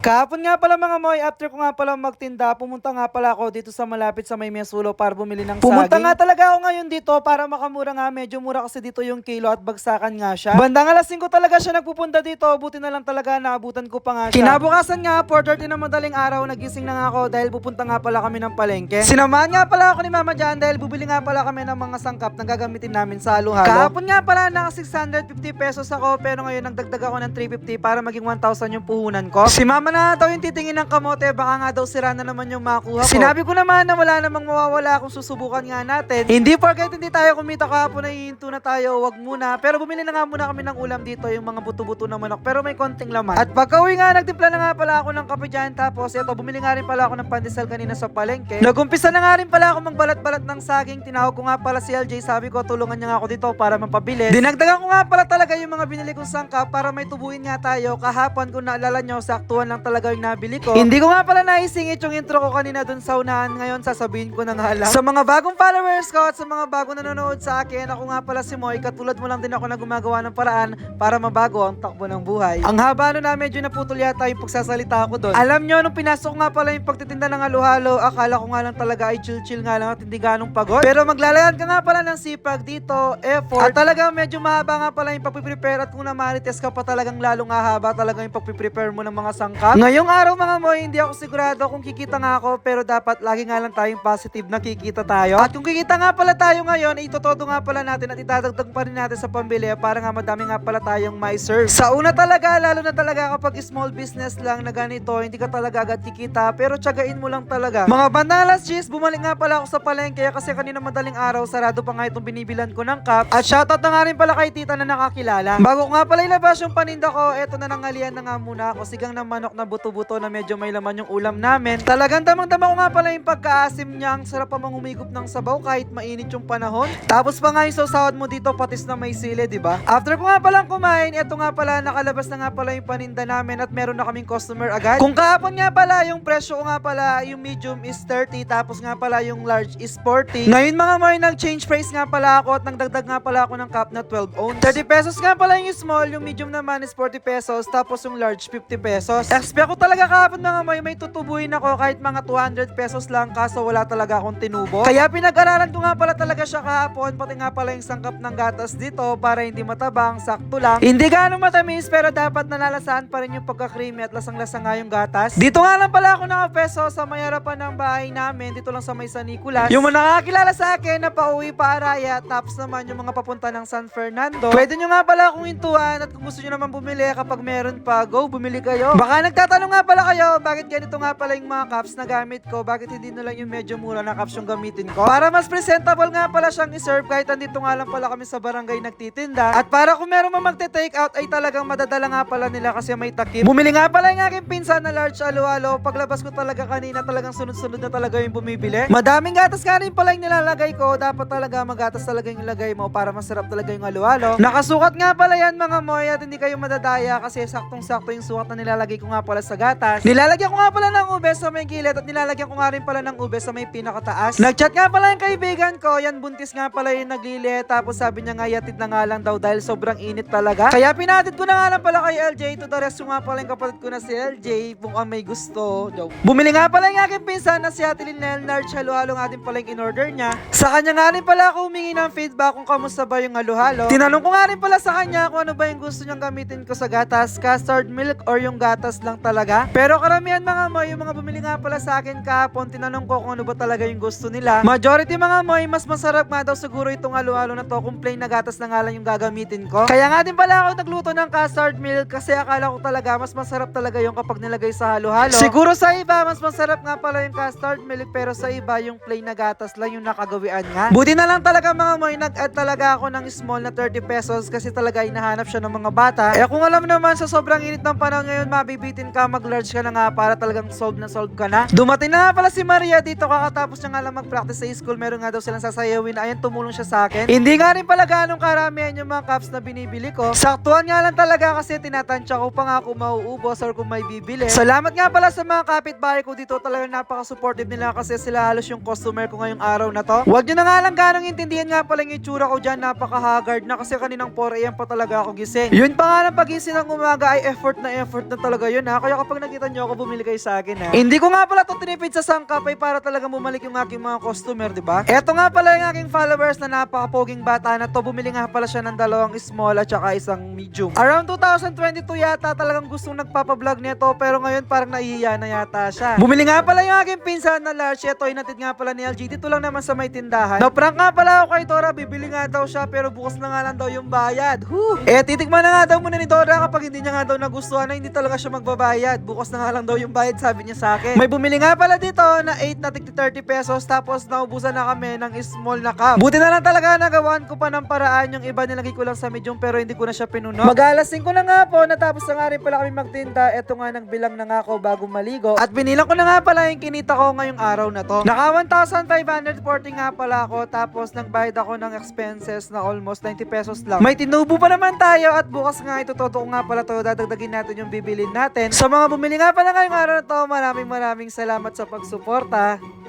Kahapon nga pala mga moy, after ko nga pala magtinda, pumunta nga pala ako dito sa malapit sa may Mesulo para bumili ng Pumunta saging. nga talaga ako ngayon dito para makamura nga, medyo mura kasi dito yung kilo at bagsakan nga siya. Bandang alas 5 talaga siya nagpupunta dito, buti na lang talaga naabutan ko pa nga siya. Kinabukasan nga, 4.30 na madaling araw, nagising na nga ako dahil pupunta nga pala kami ng palengke. Sinamahan nga pala ako ni Mama Jan dahil bubili nga pala kami ng mga sangkap na gagamitin namin sa halo-halo. Kahapon nga pala, naka 650 pesos ako, pero ngayon nagdagdag ako ng 350 para maging 1,000 yung puhunan ko. Si Mama na daw yung titingin ng kamote, baka nga daw sira na naman yung makuha ko. Sinabi ko naman na wala namang mawawala kung susubukan nga natin. Hindi porket hindi tayo kumita kahapon na hihinto na tayo, wag muna. Pero bumili na nga muna kami ng ulam dito, yung mga buto-buto ng manok, pero may konting laman. At pagka uwi nga, nagtimpla na nga pala ako ng kape dyan, tapos ito, bumili nga rin pala ako ng pandesal kanina sa palengke. Nagumpisa na nga rin pala ako magbalat-balat ng saging, tinawag ko nga pala si LJ, sabi ko tulungan niya nga ako dito para mapabili. Dinagdagan ko nga pala talaga yung mga binili kong sangkap para may tubuin nga tayo. Kahapon kung naalala nyo, saktuhan lang talaga yung nabili ko. Hindi ko nga pala naisingit yung intro ko kanina dun sa unahan. Ngayon sasabihin ko na nga lang. Sa mga bagong followers ko at sa mga bagong nanonood sa akin, ako nga pala si Moy. Katulad mo lang din ako na gumagawa ng paraan para mabago ang takbo ng buhay. Ang haba nun na medyo naputol yata yung pagsasalita ko doon. Alam nyo, nung pinasok nga pala yung pagtitinda ng halo-halo, akala ko nga lang talaga ay chill-chill nga lang at hindi ganong pagod. Pero maglalayan ka nga pala ng sipag dito, effort. At talaga medyo mahaba nga pala yung pagpiprepare at kung namarites ka pa talagang lalong hahaba talaga yung pagpiprepare mo ng mga sangkap. Ngayong araw mga moy, hindi ako sigurado kung kikita nga ako pero dapat lagi nga lang tayong positive na kikita tayo. At kung kikita nga pala tayo ngayon, itotodo nga pala natin at itadagdag pa rin natin sa pambili para nga madami nga pala tayong may serve. Sa una talaga, lalo na talaga kapag small business lang na ganito, hindi ka talaga agad kikita pero tsagain mo lang talaga. Mga bandalas cheese, bumalik nga pala ako sa palengke kasi kanina madaling araw, sarado pa nga itong binibilan ko ng cup. At shoutout na nga rin pala kay tita na nakakilala. Bago ko nga pala ilabas yung paninda ko, eto na nangalian na nga muna ako. Sigang ng manok na buto-buto na medyo may laman yung ulam namin. Talagang damang-dama ko nga pala yung pagkaasim niya. Ang sarap pa mangumigop ng sabaw kahit mainit yung panahon. Tapos pa nga yung sawsawad mo dito patis na may sili, di ba? After ko nga palang kumain, eto nga pala nakalabas na nga pala yung paninda namin at meron na kaming customer agad. Kung kahapon nga pala, yung presyo ko nga pala, yung medium is 30 tapos nga pala yung large is 40. Ngayon mga moy, nag-change price nga pala ako at nagdagdag nga pala ako ng cup na 12 ounce. 30 pesos nga pala yung small, yung medium naman is 40 pesos tapos yung large 50 pesos. Expect ko talaga kahapon mga moy, may tutubuhin ako kahit mga 200 pesos lang kaso wala talaga akong tinubo. Kaya pinag-aralan ko nga pala talaga siya kahapon pati nga pala yung sangkap ng gatas dito para hindi matabang, sakto lang. Hindi gaano matamis pero dapat nalalasahan pa rin yung pagka-creamy at lasang-lasa nga yung gatas. Dito nga lang pala ako nakapeso sa may harapan ng bahay namin dito lang sa may San Nicolas. Yung mga nakakilala sa akin na pauwi pa Araya tapos naman yung mga papunta ng San Fernando. Pwede nyo nga pala akong intuan at kung gusto nyo naman bumili kapag meron pa, go bumili kayo. Baka nagtatanong nga pala kayo bakit ganito nga pala yung mga cups na gamit ko, bakit hindi na lang yung medyo mura na cups yung gamitin ko. Para mas presentable nga pala siyang iserve kahit andito nga lang pala kami sa barangay nagtitinda. At para kung meron man magte-take out ay talagang madadala nga pala nila kasi may takip. Bumili nga pala yung aking pinsan na large alo-alo. Paglabas ko talaga kanina talagang sunod-sunod na talaga yung bumibili. Madaming gatas nga rin pala yung nilalagay ko. Dapat talaga magatas talaga yung ilagay mo para masarap talaga yung alo-alo. Nakasukat nga pala yan mga moy at hindi kayo madadaya kasi saktong-sakto yung sukat na nilalagay ko nga pala sa gatas. Nilalagyan ko nga pala ng ube sa may gilid at nilalagyan ko nga rin pala ng ube sa may pinakataas. Nagchat nga pala yung kaibigan ko, yan buntis nga pala yung naglili tapos sabi niya nga yatid na nga lang daw dahil sobrang init talaga. Kaya pinatid ko na nga lang pala kay LJ to the rest nga pala yung kapatid ko na si LJ kung ang may gusto. Joke. Bumili nga pala yung aking pinsan na si Ate Linel Large halo-halo nga din pala yung in-order niya. Sa kanya nga rin pala ako humingi ng feedback kung kamusta ba yung halo-halo. Tinanong ko nga rin pala sa kanya kung ano ba yung gusto niyang gamitin ko sa gatas, custard milk or yung gatas lang talaga. Pero karamihan mga mo, yung mga bumili nga pala sa akin kahapon, tinanong ko kung ano ba talaga yung gusto nila. Majority mga moy, mas masarap nga daw siguro itong halo-halo na to kung plain na gatas na nga lang yung gagamitin ko. Kaya nga din pala ako nagluto ng custard milk kasi akala ko talaga mas masarap talaga yung kapag nilagay sa halo-halo. Siguro sa iba, mas masarap nga pala yung custard milk pero sa iba yung plain na gatas lang yung nakagawian nga. Buti na lang talaga mga moy, nag-add talaga ako ng small na 30 pesos kasi talaga hinahanap siya ng mga bata. Eh kung alam naman sa sobrang init ng panahon ngayon, mabibitin ka, mag-large ka na nga para talagang solve na solve ka na. Dumating na nga pala si Maria dito kakatapos niya nga lang mag-practice sa school. Meron nga daw silang sasayawin. Ayan, tumulong siya sa akin. Hindi nga rin pala ganong karamihan yung mga cups na binibili ko. Saktuhan nga lang talaga kasi tinatansya ko pa nga kung mauubos or kung may bibili. Salamat nga pala sa mga kapitbahay ko dito. Talagang napaka-supportive nila kasi sila halos yung customer ko ngayong araw na to. Huwag nyo na nga lang ganong intindihan nga pala yung itsura ko dyan. Napaka-haggard na kasi kaninang 4am pa talaga ako gising. Yun pa nga ng pagising ng umaga ay effort na effort na talaga yun ha. Kaya kapag nakita nyo ako, bumili kayo sa akin ha. Hindi ko nga pala to tinipid sa sangkap para talaga bumalik yung aking mga customer, di ba? Eto nga pala yung aking followers na napakapoging bata na to. Bumili nga pala siya ng dalawang small at saka isang medium. Around 2022 yata talagang gustong nagpapablog nito pero ngayon parang nahihiya na yata siya. Bumili nga pala yung aking pinsan na large. Ito inatid nga pala ni LG. Dito lang naman sa may tindahan. Na-prank nga pala ako kay Dora. Bibili nga daw siya pero bukas na nga lang daw yung bayad. Whew. Eh titikman na nga daw muna ni Dora kapag hindi niya nga daw nagustuhan na hindi talaga siya magbabayad. Bukas na nga lang daw yung bayad sabi niya sa akin. May bumili nga pala dito na 8 na tigti 30 pesos tapos naubusan na kami ng small na cup. Buti na lang talaga nagawaan ko pa ng paraan yung iba nilagay ko lang sa medium pero hindi ko na siya pinuno. Mag-alas 5 na nga po natapos na nga rin pala kami magtinda. Ito nga nang bilang na nga ako bago maligo. At binilang ko na nga pala yung kinita ko ngayong araw na to. Naka 1,540 nga pala ako tapos nagbayad ako ng expenses na almost 90 pesos lang. May tinubo pa naman tayo at bukas nga ito toto ko nga pala to dadagdagin natin yung bibilin natin. Sa mga bumili nga pala ngayong araw na to, maraming maraming salamat sa pagsuporta.